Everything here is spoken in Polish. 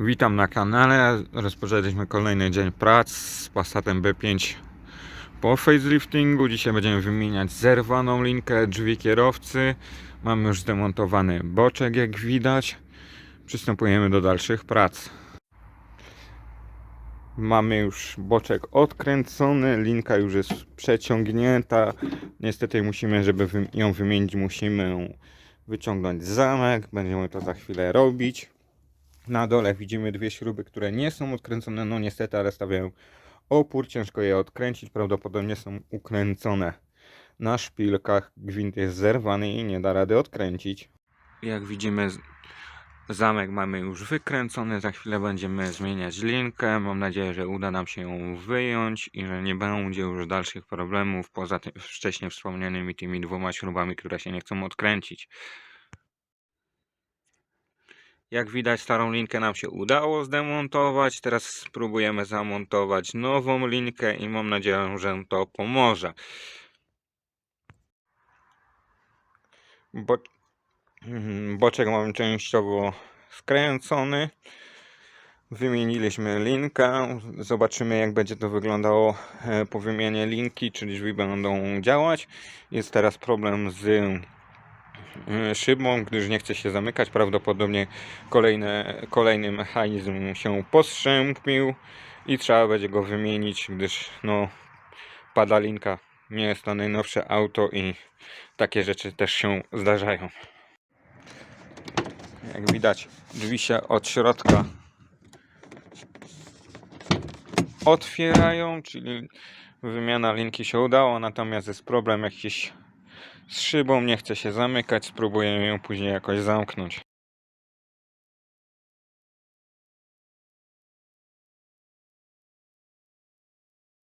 Witam na kanale. Rozpoczęliśmy kolejny dzień prac z Passatem B5 po faceliftingu. Dzisiaj będziemy wymieniać zerwaną linkę drzwi kierowcy. Mamy już zdemontowany boczek, jak widać. Przystępujemy do dalszych prac. Mamy już boczek odkręcony, linka już jest przeciągnięta. Niestety musimy, żeby ją wymienić, musimy wyciągnąć zamek. Będziemy to za chwilę robić. Na dole widzimy dwie śruby, które nie są odkręcone, no niestety, ale stawiają opór, ciężko je odkręcić, prawdopodobnie są ukręcone na szpilkach, gwint jest zerwany i nie da rady odkręcić. Jak widzimy, zamek mamy już wykręcony, za chwilę będziemy zmieniać linkę, mam nadzieję, że uda nam się ją wyjąć i że nie będzie już dalszych problemów, poza tym wcześniej wspomnianymi tymi dwoma śrubami, które się nie chcą odkręcić. Jak widać, starą linkę nam się udało zdemontować. Teraz spróbujemy zamontować nową linkę i mam nadzieję, że to pomoże. Bo... Mhm, Boczek mamy częściowo skręcony. Wymieniliśmy linkę. Zobaczymy, jak będzie to wyglądało e, po wymianie linki, czy drzwi będą działać. Jest teraz problem z szybą, gdyż nie chce się zamykać. Prawdopodobnie kolejne, kolejny mechanizm się postrzępił i trzeba będzie go wymienić, gdyż no, pada linka. Nie jest to najnowsze auto i takie rzeczy też się zdarzają. Jak widać, drzwi się od środka otwierają, czyli wymiana linki się udała, natomiast jest problem jakiś z szybą, nie chce się zamykać, spróbujemy ją później jakoś zamknąć.